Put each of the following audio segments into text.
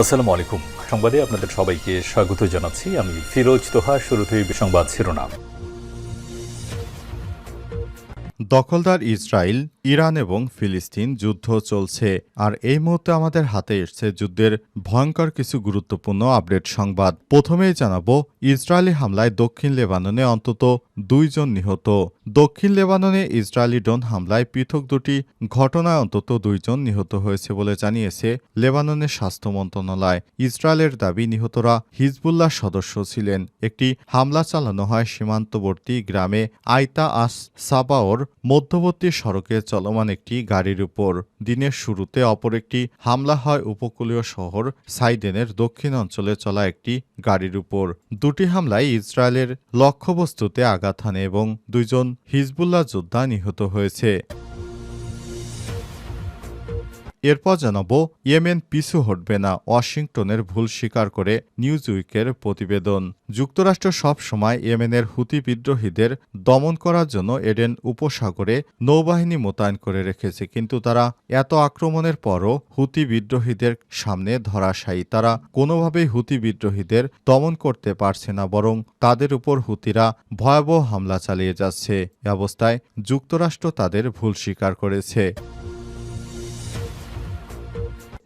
আসসালামু আলাইকুম সংবাদে আপনাদের সবাইকে স্বাগত জানাচ্ছি। আমি ফিরোজ তোহা, শুরুতেই সংবাদ শিরোনাম। দখলদার ইসরায়েল ইরান এবং ফিলিস্তিন যুদ্ধ চলছে, আর এই মুহূর্তে আমাদের হাতে এসছে যুদ্ধের ভয়ঙ্কর কিছু গুরুত্বপূর্ণ আপডেট সংবাদ। প্রথমেই জানাব ইসরায়েলি হামলায় দক্ষিণ লেবাননে অন্তত দুইজন নিহত। দক্ষিণ লেবাননে ইসরায়েলি ড্রোন হামলায় পৃথক দুটি ঘটনায় অন্তত দুইজন নিহত হয়েছে বলে জানিয়েছে লেবাননের স্বাস্থ্য মন্ত্রণালয়। ইসরায়েলের দাবি, নিহতরা হিজবুল্লাহ সদস্য ছিলেন। একটি হামলা চালানো হয় সীমান্তবর্তী গ্রামে আইতা আস সাবাওর মধ্যবর্তী সড়কে চলমান একটি গাড়ির উপর। দিনের শুরুতে অপর একটি হামলা হয় উপকূলীয় শহর সাইডেনের দক্ষিণ অঞ্চলে চলা একটি গাড়ির উপর। দুটি হামলায় ইসরায়েলের লক্ষ্যবস্তুতে আঘাত হানে এবং দুইজন হিজবুল্লাহ যোদ্ধা নিহত হয়েছে। এরপর জানাব ইয়েমেন পিছু হটবে না, ওয়াশিংটনের ভুল স্বীকার করে নিউজ উইকের প্রতিবেদন। যুক্তরাষ্ট্র সব সময় ইয়েমেনের হুতি বিদ্রোহীদের দমন করার জন্য এডেন উপসাগরে নৌবাহিনী মোতায়েন করে রেখেছে, কিন্তু তারা এত আক্রমণের পরও হুতি বিদ্রোহীদের সামনে ধরাশায়ী। তারা কোনোভাবেই হুতি বিদ্রোহীদের দমন করতে পারছে না, বরং তাদের উপর হুতিরা ভয়াবহ হামলা চালিয়ে যাচ্ছে। এ অবস্থায় যুক্তরাষ্ট্র তাদের ভুল স্বীকার করেছে।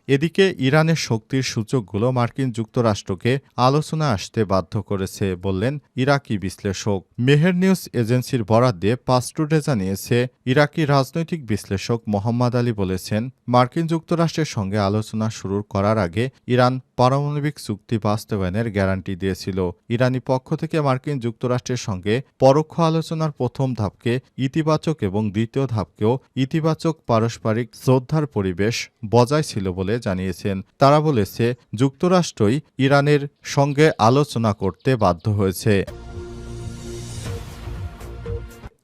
এদিকে ইরানের শক্তির সূচকগুলো মার্কিন যুক্তরাষ্ট্রকে আলোচনা আসতে বাধ্য করেছে বললেন ইরাকি বিশ্লেষক। মেহের নিউজ এজেন্সির বরাদ দিয়ে পাস্টুডে জানিয়েছে, ইরাকি রাজনৈতিক বিশ্লেষক মোহাম্মদ আলী বলেছেন, মার্কিন যুক্তরাষ্ট্রের সঙ্গে আলোচনা শুরু করার আগে ইরান পারমাণবিক চুক্তি বাস্তবায়নের গ্যারান্টি দিয়েছিল। ইরানি পক্ষ থেকে মার্কিন যুক্তরাষ্ট্রের সঙ্গে পরোক্ষ আলোচনার প্রথম ধাপকে ইতিবাচক এবং দ্বিতীয় ধাপকেও ইতিবাচক পারস্পরিক শ্রদ্ধার পরিবেশ বজায় ছিল বলে জানিয়েছেন। তারা বলেছে, যুক্তরাষ্ট্রই ইরানের সঙ্গে আলোচনা করতে বাধ্য হয়েছে।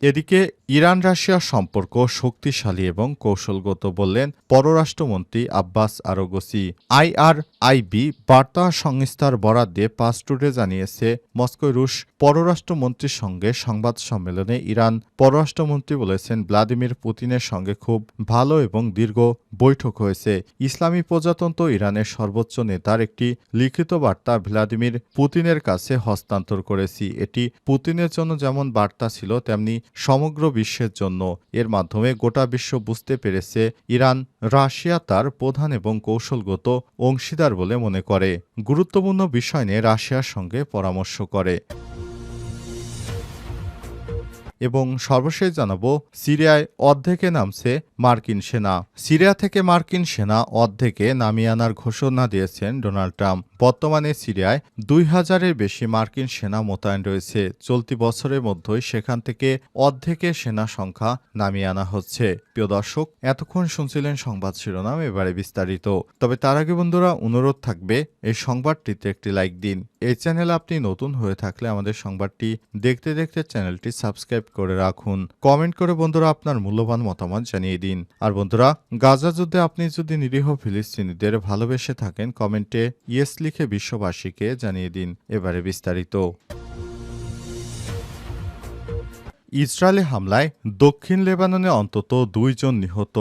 এদিকে ইরান রাশিয়ার সম্পর্ক শক্তিশালী এবং কৌশলগত বললেন পররাষ্ট্রমন্ত্রী আব্বাস আরগোসি। আইআরআইবি বার্তা সংস্থার বরাদ দিয়ে পাসটুডে জানিয়েছে মস্কোয় রুশ পররাষ্ট্রমন্ত্রীর সঙ্গে সংবাদ সম্মেলনে ইরান পররাষ্ট্রমন্ত্রী বলেছেন, ভ্লাদিমির পুতিনের সঙ্গে খুব ভালো এবং দীর্ঘ বৈঠক হয়েছে। ইসলামী প্রজাতন্ত্র ইরানের সর্বোচ্চ নেতার একটি লিখিত বার্তা ভ্লাদিমির পুতিনের কাছে হস্তান্তর করেছি। এটি পুতিনের জন্য যেমন বার্তা ছিল, তেমনি সমগ্র বিশ্বের জন্য। এর মাধ্যমে গোটা বিশ্ব বুঝতে পেরেছে ইরান, রাশিয়া তার প্রধান এবং কৌশলগত অংশীদার বলে মনে করে। গুরুত্বপূর্ণ বিষয় নিয়ে রাশিয়ার সঙ্গে পরামর্শ করে। এবং সর্বশেষ জানাব, সিরিয়ায় অর্ধেকে নামছে মার্কিন সেনা। সিরিয়া থেকে মার্কিন সেনা অর্ধেকে নামিয়ে আনার ঘোষণা দিয়েছেন ডোনাল্ড ট্রাম্প। বর্তমানে সিরিয়ায় দুই হাজারের বেশি মার্কিন সেনা মোতায়েন রয়েছে। চলতি বছরের মধ্যেই সেখান থেকে অর্ধেকে সেনা সংখ্যা নামিয়ে আনা হচ্ছে। প্রিয় দর্শক, এতক্ষণ শুনছিলেন সংবাদ শিরোনাম, এবারে বিস্তারিত। তবে তার আগে বন্ধুরা, অনুরোধ থাকবে, এই সংবাদটিতে একটি লাইক দিন। এই চ্যানেল আপনি নতুন হয়ে থাকলে আমাদের সংবাদটি দেখতে দেখতে চ্যানেলটি সাবস্ক্রাইব করে রাখুন। কমেন্ট করে, বন্ধুরা, আপনার মূল্যবান মতামত জানিয়ে দিন। আর বন্ধুরা, গাজা যুদ্ধে আপনি যদি নিরীহ ফিলিস্তিনিদের ভালোবেসে থাকেন, কমেন্টে ইয়েস লিখে বিশ্ববাসীকে জানিয়ে দিন। এবারে বিস্তারিত। ইসরায়েলি হামলায় দক্ষিণ লেবাননে অন্তত দুইজন নিহত।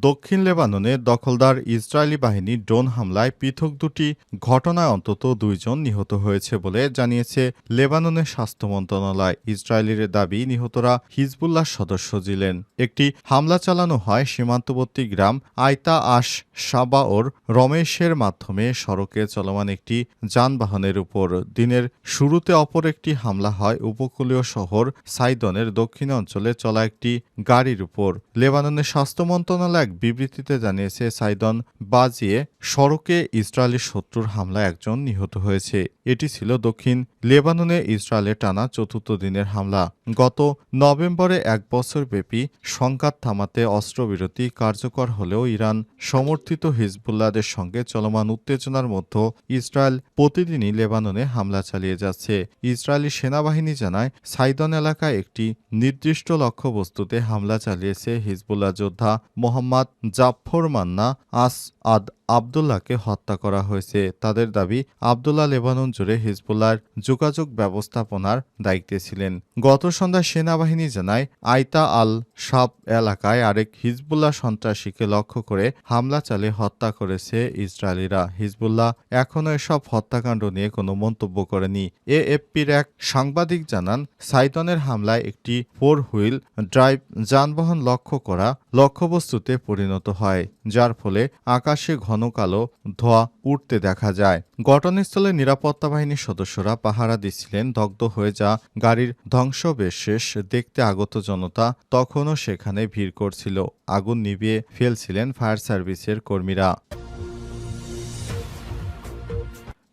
দক্ষিণ লেবাননে দখলদার ইসরায়েলি বাহিনী ড্রোন হামলায় পৃথক দুটি ঘটনায় অন্তত দুইজন নিহত হয়েছে বলে জানিয়েছে লেবাননের স্বাস্থ্য মন্ত্রণালয়। ইসরায়েলের দাবি, নিহতরা হিজবুল্লাহ সদস্য ছিলেন। একটি হামলা চালানো হয় সীমান্তবর্তী গ্রাম আয়তা আশ সাবাওর রমেশের মাধ্যমে সড়কে চলমান একটি যানবাহনের উপর। দিনের শুরুতে অপর একটি হামলা হয় উপকূলীয় শহর সাইদনের দক্ষিণ অঞ্চলে চলা একটি গাড়ির উপর। লেবাননের স্বাস্থ্য মন্ত্রণালয় এক বিবৃতিতে জানিয়েছে, সাইদন বাজিয়ে সড়কে ইসরায়েলি শত্রুর হামলায় একজন নিহত হয়েছে। এটি ছিল দক্ষিণ লেবাননে ইসরায়েলের টানা চতুর্থ দিনের হামলা। গত নভেম্বরে এক বছর ব্যাপী সংঘাত থামাতে অস্ত্রবিরতি কার্যকর হলেও ইরান সমর্থিত হিজবুল্লাদের সঙ্গে চলমান উত্তেজনার মধ্যে ইসরায়েল প্রতিদিনই লেবাননে হামলা চালিয়ে যাচ্ছে। ইসরায়েলি সেনাবাহিনী জানায়, সাইদন এলাকায় একটি নির্দিষ্ট লক্ষ্যবস্তুতে হামলা চালিয়েছে হিজবুল্লাহ যোদ্ধা মোহাম্মদ জাফর মান্না আস আদ আবদুল্লাহকে হত্যা করা হয়েছে। তাদের দাবি, আবদুল্লাহ লেবানন জুড়ে হিজবুল্লাহর যোগাযোগ ব্যবস্থাপনার দায়িত্বে ছিলেন। গত সন্ধ্যায় সেনাবাহিনী জানায়, আইতা আল সাব এলাকায় আরেক হিজবুল্লাহ সন্ত্রাসীকে লক্ষ্য করে হামলা চালিয়ে হত্যা করেছে ইসরায়েলিরা। হিজবুল্লাহ এখনও এসব হত্যাকাণ্ড নিয়ে কোনো মন্তব্য করেনি। এএফপির এক সাংবাদিক জানান সাইতনের হামলায় একটি ফোর হুইল ড্রাইভ যানবাহন লক্ষ্য করা লক্ষ্যবস্তুতে পরিণত হয়, যার ফলে আকাশে ঘন কালো ধোঁয়া উঠতে দেখা যায়। ঘটনাস্থলে নিরাপত্তা বাহিনীর সদস্যরা পাহারা দিচ্ছিলেন দগ্ধ হয়ে যা গাড়ির ধ্বংসবেশেষ দেখতে আগত জনতা তখনও সেখানে ভিড় করছিল। আগুন নিভিয়ে ফেলছিলেন ফায়ার সার্ভিসের কর্মীরা।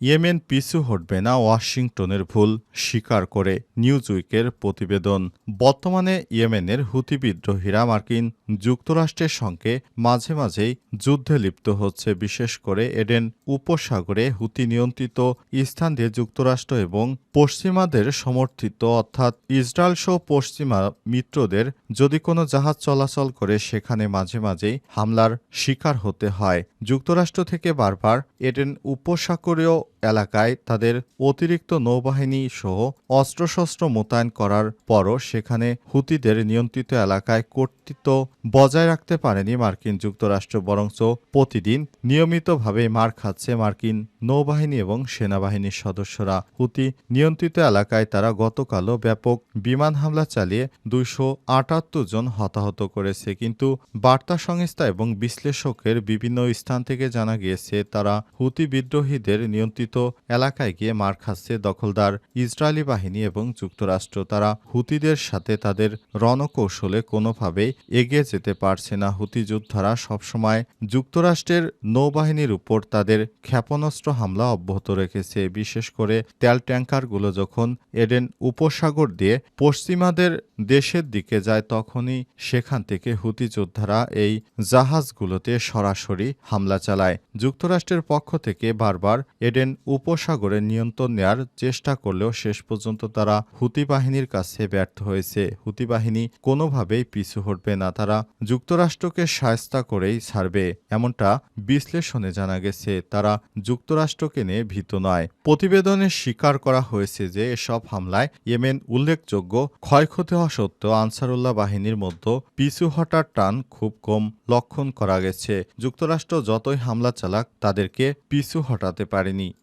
ইয়েমেন পিছু হটবে না ওয়াশিংটনের ভুল, স্বীকার করে নিউজ উইকের প্রতিবেদন। বর্তমানে ইয়েমেনের হুতি বিদ্রোহীরা মার্কিন যুক্তরাষ্ট্রের সঙ্গে মাঝে মাঝেই যুদ্ধে লিপ্ত হচ্ছে, বিশেষ করে এডেন উপসাগরে হুতি নিয়ন্ত্রিত স্থান দিয়ে যুক্তরাষ্ট্র এবং পশ্চিমাদের সমর্থিত, অর্থাৎ ইসরায়েল সহ পশ্চিমা মিত্রদের যদি কোনো জাহাজ চলাচল করে, সেখানে মাঝে মাঝেই হামলার শিকার হতে হয়। যুক্তরাষ্ট্র থেকে বারবার এডেন উপসাগরীয় এলাকায় তাদের অতিরিক্ত নৌবাহিনী সহ অস্ত্রশস্ত্র মোতায়েন করার পরও সেখানে হুতিদের নিয়ন্ত্রিত এলাকায় কর্তৃত্ব বজায় রাখতে পারেনি মার্কিন যুক্তরাষ্ট্র, বরঞ্চ প্রতিদিন নিয়মিতভাবে মার খাচ্ছে মার্কিন নৌবাহিনী এবং সেনাবাহিনীর সদস্যরা। হুতি নিয়ন্ত্রিত এলাকায় তারা গতকালও ব্যাপক বিমান হামলা চালিয়ে দুইশো আটাত্তর জন হতাহত করেছে, কিন্তু বার্তা সংস্থা এবং বিশ্লেষকের বিভিন্ন স্থান থেকে জানা গিয়েছে, তারা হুতি বিদ্রোহীদের নিয়ন্ত্রিত এলাকায় গিয়ে মার খাচ্ছে দখলদার ইসরায়েলি বাহিনী এবং যুক্তরাষ্ট্র। তারা হুতিদের সাথে তাদের রণকৌশলে কোনোভাবেই এগিয়ে যেতে পারছে না। হুতি যোদ্ধারা সবসময় যুক্তরাষ্ট্রের নৌবাহিনীর উপর তাদের ক্ষেপণাস্ত্র হামলা অব্যাহত রেখেছে। বিশেষ করে তেল ট্যাঙ্কারগুলো যখন এডেন উপসাগর দিয়ে পশ্চিমাদের দেশের দিকে যায়, তখনই সেখান থেকে হুতি যোদ্ধারা এই জাহাজগুলোতে সরাসরি হামলা চালায়। যুক্তরাষ্ট্রের পক্ষ থেকে বারবার এডেন উপসাগরে নিয়ন্ত্রণ নেয়ার চেষ্টা করলেও শেষ পর্যন্ত তারা হুতি বাহিনীর কাছে ব্যর্থ হয়েছে। হুতি বাহিনী কোনোভাবেই পিছু হটবে না, তারা যুক্তরাষ্ট্রকে সায়স্তা করেই ছাড়বে, এমনটা বিশ্লেষণে জানা গেছে। তারা যুক্তরাষ্ট্রকে নিয়ে ভীত নয়। প্রতিবেদনে স্বীকার করা হয়েছে যে এসব হামলায় ইয়েমেন উল্লেখযোগ্য ক্ষয়ক্ষতি হওয়া সত্ত্বেও আনসারুল্লাহ বাহিনীর মধ্যে পিছু হটার টান খুব কম লক্ষণ করা গেছে। যুক্তরাষ্ট্র যতই হামলা চালাক, তাদেরকে পিছু হটাতে পারেনি।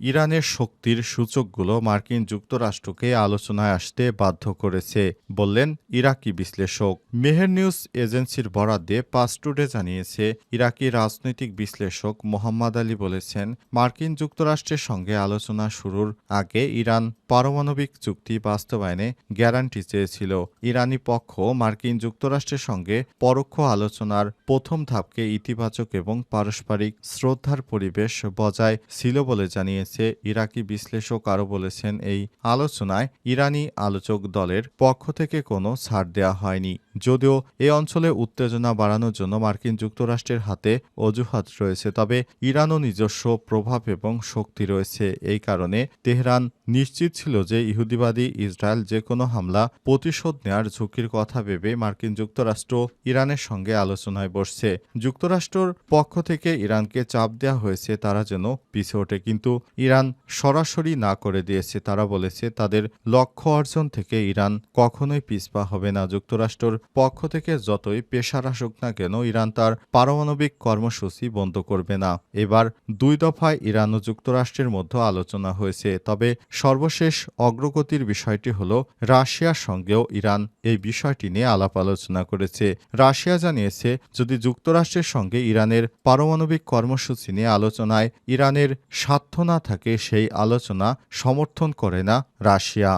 ইরানের শক্তির সূচকগুলো মার্কিন যুক্তরাষ্ট্রকে আলোচনায় আসতে বাধ্য করেছে, বললেন ইরাকি বিশ্লেষক। মেহের নিউজ এজেন্সির বরাদ দিয়ে পাস জানিয়েছে, ইরাকি রাজনৈতিক বিশ্লেষক মোহাম্মদ আলী বলেছেন, মার্কিন যুক্তরাষ্ট্রের সঙ্গে আলোচনা শুরুর আগে ইরান পারমাণবিক চুক্তি বাস্তবায়নে গ্যারান্টি চেয়েছিল। ইরানি পক্ষ মার্কিন যুক্তরাষ্ট্রের সঙ্গে পরোক্ষ আলোচনার প্রথম ধাপকে ইতিবাচক এবং পারস্পরিক শ্রদ্ধার পরিবেশ বজায় ছিল বলে জানিয়েছে। ইরাকি বিশ্লেষক আরও বলেছেন এই আলোচনায় ইরানি আলোচক দলের পক্ষ থেকে কোনো ছাড় দেওয়া হয়নি। যদিও এ অঞ্চলে উত্তেজনা বাড়ানোর জন্য মার্কিন যুক্তরাষ্ট্রের হাতে অজুহাত রয়েছে, তবে ইরানও নিজস্ব প্রভাব এবং শক্তি রয়েছে। এই কারণে তেহরান নিশ্চিত ছিল যে ইহুদিবাদী ইসরায়েল যে কোনো হামলা প্রতিশোধ নেয়ার ঝুঁকির কথা ভেবে মার্কিন যুক্তরাষ্ট্র ইরানের সঙ্গে আলোচনায় বসছে। যুক্তরাষ্ট্রর পক্ষ থেকে ইরানকে চাপ দেওয়া হয়েছে, তারা যেন পিছে ওঠে। কিন্তু ইরান সরাসরি না করে দিয়েছে। তারা বলেছে, তাদের লক্ষ্য অর্জন থেকে ইরান কখনোই পিছপা হবে না। যুক্তরাষ্ট্রর পক্ষ থেকে যতই পেশার আসুক না কেন, ইরান তার পারমাণবিক কর্মসূচি বন্ধ করবে না। এবার দুই দফায় ইরান ও যুক্তরাষ্ট্রের মধ্যে আলোচনা হয়েছে। তবে সর্বশেষ অগ্রগতির বিষয়টি হল, রাশিয়ার সঙ্গেও ইরান এই বিষয়টি নিয়ে আলাপ আলোচনা করেছে। রাশিয়া জানিয়েছে, যদি যুক্তরাষ্ট্রের সঙ্গে ইরানের পারমাণবিক কর্মসূচি নিয়ে আলোচনায় ইরানের স্বার্থ থাকে সেই আলোচনা সমর্থন করে না রাশিয়া।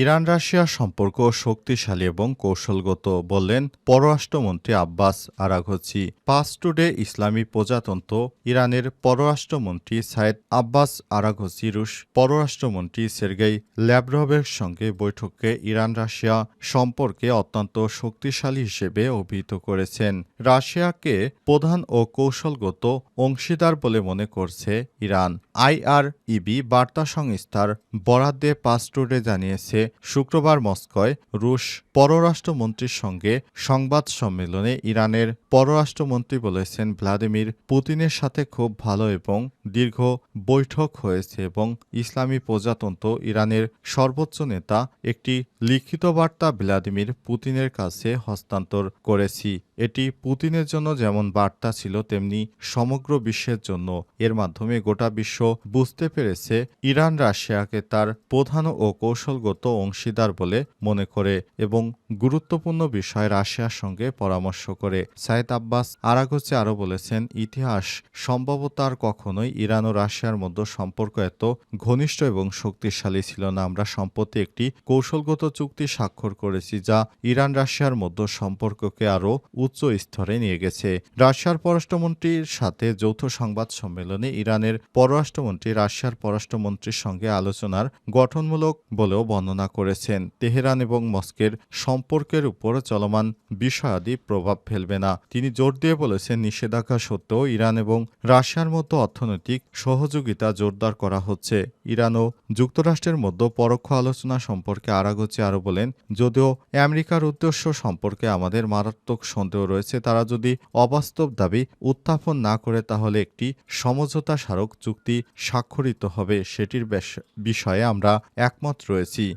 ইরান, রাশিয়া সম্পর্ক শক্তিশালী এবং কৌশলগত বললেন পররাষ্ট্রমন্ত্রী আব্বাস আরাঘচি। পাস টুডে ইসলামী প্রজাতন্ত্র ইরানের পররাষ্ট্রমন্ত্রী সাইদ আব্বাস আরাঘচি রুশ পররাষ্ট্রমন্ত্রী সের্গেই ল্যাব্রভের সঙ্গে বৈঠকে ইরান রাশিয়া সম্পর্কে অত্যন্ত শক্তিশালী হিসেবে অভিহিত করেছেন। রাশিয়াকে প্রধান ও কৌশলগত অংশীদার বলে মনে করছে ইরান। আইআরইবি বার্তা সংস্থার বরাদ্দে পাস টুডে জানিয়েছে শুক্রবার মস্কোয় রুশ পররাষ্ট্রমন্ত্রীর সঙ্গে সংবাদ সম্মেলনে ইরানের পররাষ্ট্রমন্ত্রী বলেছেন ভ্লাদিমির পুতিনের সাথে খুব ভালো এবং দীর্ঘ বৈঠক হয়েছে এবং ইসলামী প্রজাতন্ত্র ইরানের সর্বোচ্চ নেতা একটি লিখিত বার্তা ভ্লাদিমির পুতিনের কাছে হস্তান্তর করেছি। এটি পুতিনের জন্য যেমন বার্তা ছিল, তেমনি সমগ্র বিশ্বের জন্য। এর মাধ্যমে গোটা বিশ্ব বুঝতে পেরেছে, ইরান রাশিয়াকে তার প্রধান ও কৌশলগত অংশীদার বলে মনে করে এবং গুরুত্বপূর্ণ বিষয় রাশিয়ার সঙ্গে পরামর্শ করে। সাইদ আব্বাস আরাগোচে আরও বলেছেন, ইতিহাস সম্ভবত আর কখনোই ইরান ও রাশিয়ার মধ্যে সম্পর্ক এত ঘনিষ্ঠ এবং শক্তিশালী ছিল না। আমরা সম্প্রতি একটি কৌশলগত চুক্তি স্বাক্ষর করেছি যা ইরান রাশিয়ার মধ্যে সম্পর্ককে আরও উচ্চ স্তরে নিয়ে গেছে। রাশিয়ার পররাষ্ট্রমন্ত্রীর সাথে যৌথ সংবাদ সম্মেলনে ইরানের পররাষ্ট্রমন্ত্রী রাশিয়ার পররাষ্ট্রমন্ত্রীর সঙ্গে আলোচনার গঠনমূলক বলেও বর্ণনা করেছেন, তেহরান এবং মস্কের সম্পর্কের উপর চলমান বিষয়াদি প্রভাব ফেলবে না। তিনি জোর দিয়ে বলেছেন, নিষেধাজ্ঞা সত্ত্বেও ইরান এবং রাশিয়ার মতো অর্থনৈতিক সহযোগিতা জোরদার করা হচ্ছে। ইরান ও যুক্তরাষ্ট্রের মধ্যে পরোক্ষ আলোচনা সম্পর্কে আরাগোচি আরও বলেন, যদিও আমেরিকার উদ্দেশ্য সম্পর্কে আমাদের মারাত্মক সন্দেহ রয়েছে, তারা যদি অবাস্তব দাবি উত্থাপন না করে, তাহলে একটি সমঝোতা স্মারক চুক্তি স্বাক্ষরিত হবে, সেটির বিষয়ে আমরা একমত রয়েছি।